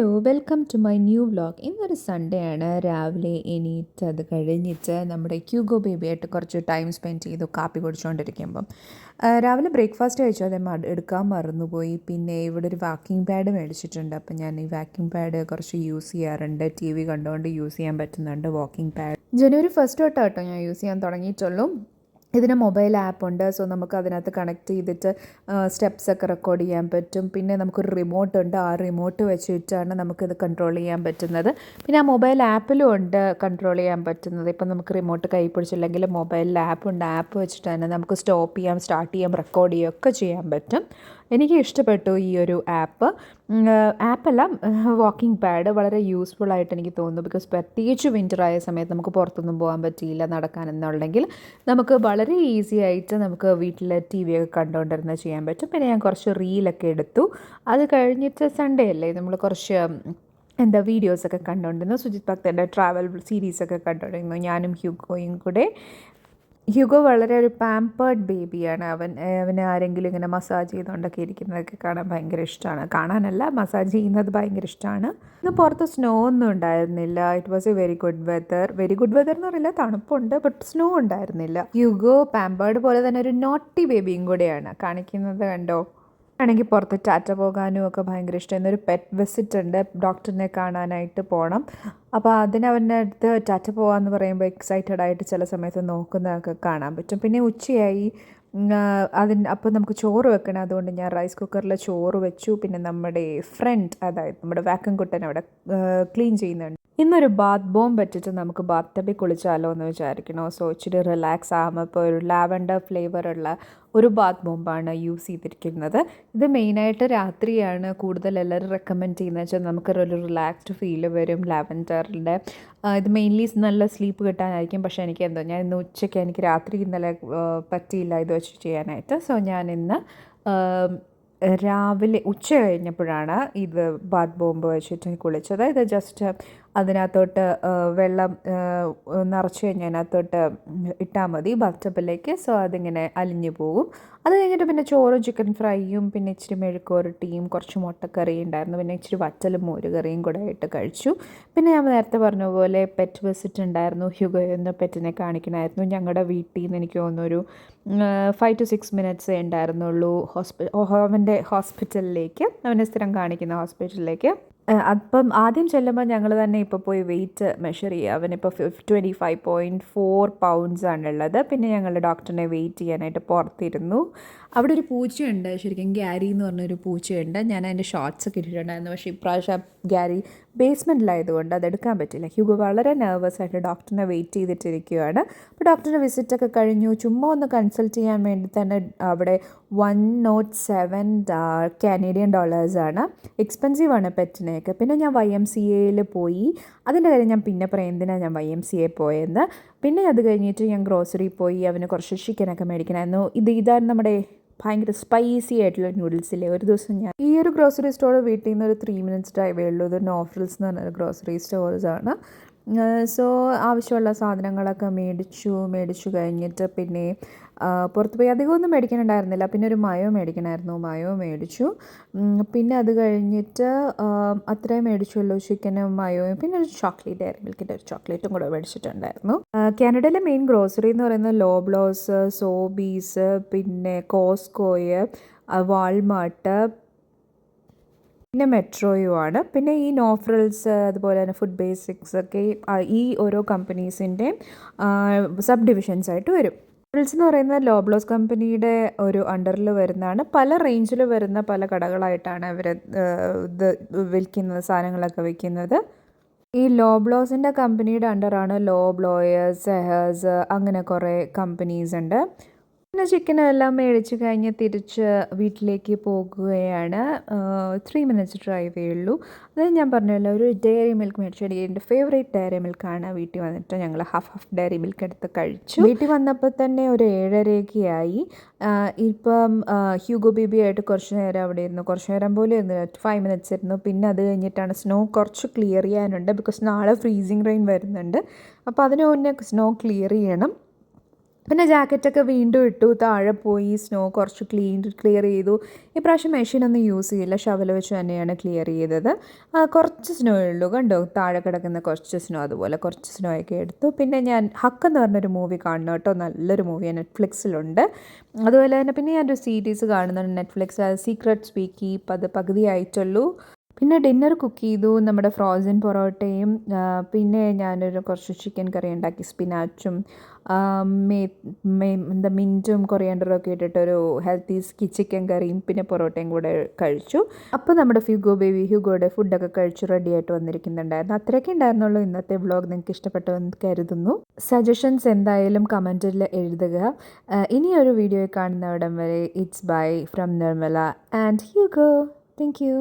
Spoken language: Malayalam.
Hello welcome to my new vlog ഇന്നൊരു സൺഡേ ആണ്. രാവിലെ എണീറ്റ് അത് കഴിഞ്ഞിട്ട് നമ്മുടെ ക്യൂഗോ ബേബിയായിട്ട് കുറച്ച് ടൈം സ്പെൻഡ് ചെയ്തു കാപ്പി കുടിച്ചുകൊണ്ടിരിക്കുമ്പം രാവിലെ ബ്രേക്ക്ഫാസ്റ്റ് കഴിച്ചു. അതേ എടുക്കാൻ മറന്നുപോയി. പിന്നെ ഇവിടെ ഒരു വാക്കിംഗ് പാഡ് മേടിച്ചിട്ടുണ്ട്. അപ്പം ഞാൻ ഈ വാക്കിംഗ് പാഡ് കുറച്ച് യൂസ് ചെയ്യാറുണ്ട്. ടി വി കണ്ടുകൊണ്ട് യൂസ് ചെയ്യാൻ പറ്റുന്നുണ്ട്. വാക്കിംഗ് പാഡ് ജനുവരി ഫസ്റ്റ് തൊട്ടാട്ടോ ഞാൻ യൂസ് ചെയ്യാൻ തുടങ്ങിയിട്ടുള്ളൂ. ഇതിന് മൊബൈൽ ആപ്പ് ഉണ്ട് സോ നമുക്ക് അതിനകത്ത് കണക്ട് ചെയ്തിട്ട് സ്റ്റെപ്സൊക്കെ റെക്കോർഡ് ചെയ്യാൻ പറ്റും. പിന്നെ നമുക്കൊരു റിമോട്ട് ഉണ്ട്. ആ റിമോട്ട് വെച്ചിട്ടാണ് നമുക്കിത് കൺട്രോൾ ചെയ്യാൻ പറ്റുന്നത്. പിന്നെ ആ മൊബൈൽ ആപ്പിലും ഉണ്ട് കൺട്രോൾ ചെയ്യാൻ പറ്റുന്നത്. ഇപ്പം നമുക്ക് റിമോട്ട് കൈ പിടിച്ചില്ലെങ്കിൽ മൊബൈലിൽ ആപ്പ് ഉണ്ട് ആപ്പ് വെച്ചിട്ട് തന്നെ നമുക്ക് സ്റ്റോപ്പ് ചെയ്യാം സ്റ്റാർട്ട് ചെയ്യാം റെക്കോർഡ് ചെയ്യുകയൊക്കെ ചെയ്യാൻ പറ്റും. എനിക്ക് ഇഷ്ടപ്പെട്ടു ഈ ഒരു ആപ്പ്. ആപ്പല്ല വാക്കിംഗ് പാഡ് വളരെ യൂസ്ഫുൾ ആയിട്ട് എനിക്ക് തോന്നുന്നു. ബിക്കോസ് പ്രത്യേകിച്ച് വിന്റർ ആയ സമയത്ത് നമുക്ക് പുറത്തൊന്നും പോകാൻ പറ്റിയില്ല നടക്കാനെന്നുണ്ടെങ്കിൽ നമുക്ക് വളരെ ഈസി ആയിട്ട് നമുക്ക് വീട്ടിലെ ടി വി ഒക്കെ കണ്ടുകൊണ്ടിരുന്ന് ചെയ്യാൻ പറ്റും. പിന്നെ ഞാൻ കുറച്ച് റീലൊക്കെ എടുത്തു. അത് കഴിഞ്ഞിട്ട് സൺഡേ അല്ലേ നമ്മൾ കുറച്ച് എന്താ വീഡിയോസൊക്കെ കണ്ടുകൊണ്ടിരുന്നു. സുജിത് ഭക്തന്റെ ട്രാവൽ സീരീസൊക്കെ കണ്ടുകൊണ്ടിരുന്നു. ഞാനും ഹ്യൂഗോയും കൂടെ. ഹ്യൂഗോ വളരെ ഒരു പാമ്പേർഡ് ബേബിയാണ് അവൻ അവന് ആരെങ്കിലും ഇങ്ങനെ മസാജ് ചെയ്തുകൊണ്ടൊക്കെ ഇരിക്കുന്നതൊക്കെ കാണാൻ ഭയങ്കര ഇഷ്ടമാണ് കാണാനല്ല മസാജ് ചെയ്യുന്നത് ഭയങ്കര ഇഷ്ടമാണ് ഇന്ന് പുറത്ത് സ്നോ ഒന്നും ഉണ്ടായിരുന്നില്ല. It was a very good weather very good weather എന്ന് പറയില്ല തണുപ്പുണ്ട് ബട്ട് സ്നോ ഉണ്ടായിരുന്നില്ല. ഹ്യൂഗോ പാമ്പേർഡ് പോലെ തന്നെ ഒരു നോട്ടി ബേബിയും കൂടെയാണ്. കാണിക്കുന്നത് കണ്ടോ? ആണെങ്കിൽ പുറത്ത് ടാറ്റ പോകാനും ഒക്കെ ഭയങ്കര ഇഷ്ടം. എന്നൊരു പെറ്റ് വിസിറ്റ് ഉണ്ട്. ഡോക്ടറിനെ കാണാനായിട്ട് പോകണം അപ്പോൾ അതിനവന്റെ അടുത്ത് ടാറ്റ പോകാമെന്ന് പറയുമ്പോൾ എക്സൈറ്റഡ് ആയിട്ട് ചില സമയത്ത് നോക്കുന്നതൊക്കെ കാണാൻ പറ്റും. പിന്നെ ഉച്ചയായി. അതിന് അപ്പോൾ നമുക്ക് ചോറ് വെക്കണം. അതുകൊണ്ട് ഞാൻ റൈസ് കുക്കറിൽ ചോറ് വെച്ചു. പിന്നെ നമ്മുടെ ഫ്രണ്ട് അതായത് നമ്മുടെ വാക്കം കുട്ടൻ അവിടെ ക്ലീൻ ചെയ്യുന്നുണ്ട്. ഇന്നൊരു ബാത്ത് ബോം പറ്റിച്ച് നമുക്ക് ബാത്ത് ടബിൽ കുളിച്ചാലോ എന്ന് വിചാരിക്കണോ? സോ ഇച്ചിരി റിലാക്സ് ആകുമ്പോൾ ഇപ്പോൾ ഒരു ലാവൻഡർ ഫ്ലേവറുള്ള ഒരു ബാത്ത് ബോംബാണ് യൂസ് ചെയ്തിരിക്കുന്നത്. ഇത് മെയിനായിട്ട് രാത്രിയാണ് കൂടുതൽ എല്ലാവരും റെക്കമെൻഡ് ചെയ്യുന്നത് വെച്ചാൽ നമുക്കൊരു റിലാക്സ്ഡ് ഫീൽ വരും ലാവൻഡറിന്റെ ഇത് മെയിൻലി നല്ല സ്ലീപ്പ് കിട്ടാനായിരിക്കും. പക്ഷേ എനിക്ക് എന്തോ ഞാൻ ഇന്ന് ഉച്ചയ്ക്ക് എനിക്ക് രാത്രി ഇന്നലെ പറ്റിയില്ല ഇത് വെച്ച് ചെയ്യാനായിട്ട്. സോ ഞാൻ ഇന്ന് രാവിലെ ഉച്ച കഴിഞ്ഞപ്പോഴാണ് ഇത് ബാത്ത് ബോംബ് വെച്ചിട്ട് കുളിച്ചത്. ഇത് ജസ്റ്റ് അതിനകത്തോട്ട് വെള്ളം നിറച്ച് കഴിഞ്ഞാൽ അതിനകത്തോട്ട് ഇട്ടാൽ മതി ബാത്ത് സോ അതിങ്ങനെ അലിഞ്ഞു പോകും. അത് കഴിഞ്ഞിട്ട് പിന്നെ ചോറും ചിക്കൻ ഫ്രൈയും പിന്നെ ഇച്ചിരി മെഴുക്കുവരട്ടിയും കുറച്ച് മുട്ടക്കറി ഉണ്ടായിരുന്നു. പിന്നെ ഇച്ചിരി വറ്റലും മോരുകറിയും കൂടെ ആയിട്ട് കഴിച്ചു. പിന്നെ ഞാൻ നേരത്തെ പറഞ്ഞ പോലെ പെറ്റ് വിസിറ്റ് ഉണ്ടായിരുന്നു. ഹ്യൂഗോ എന്ന പെറ്റിനെ കാണിക്കണമായിരുന്നു. ഞങ്ങളുടെ വീട്ടിൽ നിന്ന് എനിക്ക് തോന്നുന്നൊരു ഫൈവ് ടു സിക്സ് മിനിറ്റ്സേ ഉണ്ടായിരുന്നുള്ളൂ. ഹോസ്പി അവന്റെ ഹോസ്പിറ്റലിലേക്ക് അവനെ സ്ഥിരം കാണിക്കുന്ന ഹോസ്പിറ്റലിലേക്ക് അപ്പം ആദ്യം ചെല്ലുമ്പോൾ ഞങ്ങൾ തന്നെ ഇപ്പോൾ പോയി വെയിറ്റ് മെഷർ ചെയ്യുക. അവനിപ്പോൾ fif twenty five point four pounds ആണുള്ളത്. പിന്നെ ഞങ്ങൾ ഡോക്ടറിനെ വെയിറ്റ് ചെയ്യാനായിട്ട് പുറത്തിരുന്നു. അവിടെ ഒരു പൂച്ചയുണ്ട്. ശരിക്കും ഗ്യാരി എന്ന് പറഞ്ഞൊരു പൂച്ചയുണ്ട്. ഞാൻ അതിന്റെ ഷോർട്സ് ഒക്കെ ഇട്ടിട്ടുണ്ടായിരുന്നു. പക്ഷേ ഇപ്രാവശ്യം ഗ്യാരി ബേസ്മെന്റിലായതുകൊണ്ട് അതെടുക്കാൻ പറ്റില്ല. ഹ്യൂഗോ വളരെ നെർവസ് ആയിട്ട് ഡോക്ടറിനെ വെയിറ്റ് ചെയ്തിട്ടിരിക്കുകയാണ്. അപ്പോൾ ഡോക്ടറിന്റെ വിസിറ്റൊക്കെ കഴിഞ്ഞു. ചുമ്മാ ഒന്ന് കൺസൾട്ട് ചെയ്യാൻ വേണ്ടി തന്നെ അവിടെ വൺ നോട്ട് സെവൻ കാനേഡിയൻ ഡോളേഴ്സാണ് എക്സ്പെൻസീവ് ആണ് പെറ്റിനെയൊക്കെ. പിന്നെ ഞാൻ വൈ എം സി എയിൽ പോയി. അതിന്റെ കാര്യം ഞാൻ പിന്നെ പറയാം എന്തിനാണ് ഞാൻ വൈ എം സി എ പോയെന്ന്? പിന്നെ അത് കഴിഞ്ഞിട്ട് ഞാൻ ഗ്രോസറി പോയി അവന് കുറച്ച് ചിക്കനൊക്കെ മേടിക്കണമായിരുന്നു. ഇത് ഇതാണ് നമ്മുടെ ഭയങ്കര സ്പൈസി ആയിട്ടുള്ള നൂഡിൽസില്ലേ ഒരു ദിവസം ഞാൻ ഈ ഒരു ഗ്രോസറി സ്റ്റോർ വീട്ടിൽ നിന്ന് ഒരു ത്രീ മിനിറ്റ്സ് ഡ്രൈവേ ഉള്ളൂ. ഇത് നോഫ്രിൽസ് എന്ന് പറഞ്ഞൊരു ഗ്രോസറി സ്റ്റോർസ് ആണ് സോ ആവശ്യമുള്ള സാധനങ്ങളൊക്കെ മേടിച്ചു മേടിച്ചു കഴിഞ്ഞിട്ട് പിന്നെ പുറത്ത് പോയി അധികമൊന്നും മേടിക്കാനുണ്ടായിരുന്നില്ല. പിന്നെ ഒരു മയോ മേടിക്കണമായിരുന്നു. മയോ മേടിച്ചു. പിന്നെ അത് കഴിഞ്ഞിട്ട് അത്രയും മേടിച്ചുള്ളൂ ചിക്കനും മയോയും. പിന്നെ ഒരു ചോക്ലേറ്റ് ഡയറി മിൽക്കിന്റെ ഒരു ചോക്ലേറ്റും കൂടെ മേടിച്ചിട്ടുണ്ടായിരുന്നു. കാനഡയിലെ മെയിൻ ഗ്രോസറി എന്ന് പറയുന്നത് ലോബ്ലോസ് സോബീസ് പിന്നെ കോസ്കോയ് വാൾമാർട്ട് പിന്നെ മെട്രോയും ആണ് പിന്നെ ഈ നോഫ്രൽസ് അതുപോലെ തന്നെ ഫുഡ് ബേസിക്സ് ഒക്കെ ഈ ഓരോ കമ്പനീസിന്റെ സബ് ഡിവിഷൻസ് ആയിട്ട് വരും. ഫ്രിൽസ് എന്ന് പറയുന്നത് ലോബ്ലോസ് കമ്പനിയുടെ ഒരു അണ്ടറിൽ വരുന്നതാണ്. പല റേഞ്ചിൽ വരുന്ന പല കടകളായിട്ടാണ് അവർ ഇത് വിൽക്കുന്നത് സാധനങ്ങളൊക്കെ വിൽക്കുന്നത്. ഈ ലോബ്ലോസിന്റെ കമ്പനിയുടെ അണ്ടറാണ് ലോബ്ലോയേഴ്സ് സെഹേഴ്സ് അങ്ങനെ കുറേ കമ്പനീസ് ഉണ്ട്. പിന്നെ ചിക്കനും എല്ലാം മേടിച്ച് കഴിഞ്ഞ് തിരിച്ച് വീട്ടിലേക്ക് പോകുകയാണ്. ത്രീ മിനിറ്റ്സ് ഡ്രൈവേ ഉള്ളൂ. അത് ഞാൻ പറഞ്ഞല്ലോ ഒരു ഡയറി മിൽക്ക് മേടിച്ചു. എന്റെ ഫേവറേറ്റ് ഡയറി മിൽക്കാണ് വീട്ടിൽ വന്നിട്ട് ഞങ്ങൾ ഹാഫ് ഹാഫ് ഡയറി മിൽക്ക് എടുത്ത് കഴിച്ചു. വീട്ടിൽ വന്നപ്പോൾ തന്നെ ഒരു ഏഴരയൊക്കെയായി ഇപ്പം ഹ്യൂഗോ ബേബി ആയിട്ട് കുറച്ച് നേരം അവിടെ ഇരുന്നു. കുറച്ച് നേരം പോലും ഇരുന്നു ഫൈവ് മിനിറ്റ്സ് ഇരുന്നു. പിന്നെ അത് കഴിഞ്ഞിട്ടാണ് സ്നോ കുറച്ച് ക്ലിയർ ചെയ്യാനുണ്ട്. ബിക്കോസ് നാളെ ഫ്രീസിങ് റെയിൻ വരുന്നുണ്ട്. അപ്പോൾ അതിന് മുന്നേ സ്നോ ക്ലിയർ ചെയ്യണം. പിന്നെ ജാക്കറ്റൊക്കെ വീണ്ടും ഇട്ടു താഴെ പോയി സ്നോ കുറച്ച് ക്ലീൻ ക്ലിയർ ചെയ്തു. ഇപ്രാവശ്യം മെഷീനൊന്നും യൂസ് ചെയ്യില്ല ഷവൽ വെച്ച് തന്നെയാണ് ക്ലിയർ ചെയ്തത്. കുറച്ച് സ്നോ ഉള്ളൂ കണ്ടോ? താഴെ കിടക്കുന്ന കുറച്ച് സ്നോ അതുപോലെ കുറച്ച് സ്നോ ഒക്കെ എടുത്തു. പിന്നെ ഞാൻ ഹക്ക് എന്ന് പറഞ്ഞൊരു മൂവി കാണണം കേട്ടോ നല്ലൊരു മൂവിയാണ് നെറ്റ്ഫ്ലിക്സിലുണ്ട് അതുപോലെ തന്നെ പിന്നെ ഞാനൊരു സീരീസ് കാണുന്നുണ്ട് നെറ്റ്ഫ്ലിക്സ് സീക്രട്ട് ഇപ്പം അത് പകുതി ആയിട്ടുള്ളൂ പിന്നെ ഡിന്നർ കുക്ക് ചെയ്തു. നമ്മുടെ ഫ്രോസൺ പൊറോട്ടയും പിന്നെ ഞാനൊരു കുറച്ച് ചിക്കൻ കറി ഉണ്ടാക്കി. സ്പിനാച്ചും മേ എന്താ മിന്റും കൊറിയാണ്ടറൊക്കെ ഇട്ടിട്ടൊരു ഹെൽത്തി ചിക്കൻ കറിയും പിന്നെ പൊറോട്ടയും കൂടെ കഴിച്ചു. അപ്പോൾ നമ്മുടെ ഫ്യൂഗോ ബേബി ഹ്യൂഗോയുടെ ഫുഡൊക്കെ കഴിച്ച് റെഡി ആയിട്ട് വന്നിരിക്കുന്നുണ്ടായിരുന്നു. അത്രയൊക്കെ ഉണ്ടായിരുന്നുള്ളൂ ഇന്നത്തെ വ്ളോഗ് നിങ്ങൾക്ക് ഇഷ്ടപ്പെട്ടു എന്ന് കരുതുന്നു. സജഷൻസ് എന്തായാലും കമന്റിൽ എഴുതുക. ഇനിയൊരു വീഡിയോ കാണുന്നവിടം വരെ it's bye from Nirmala and Hugo thank you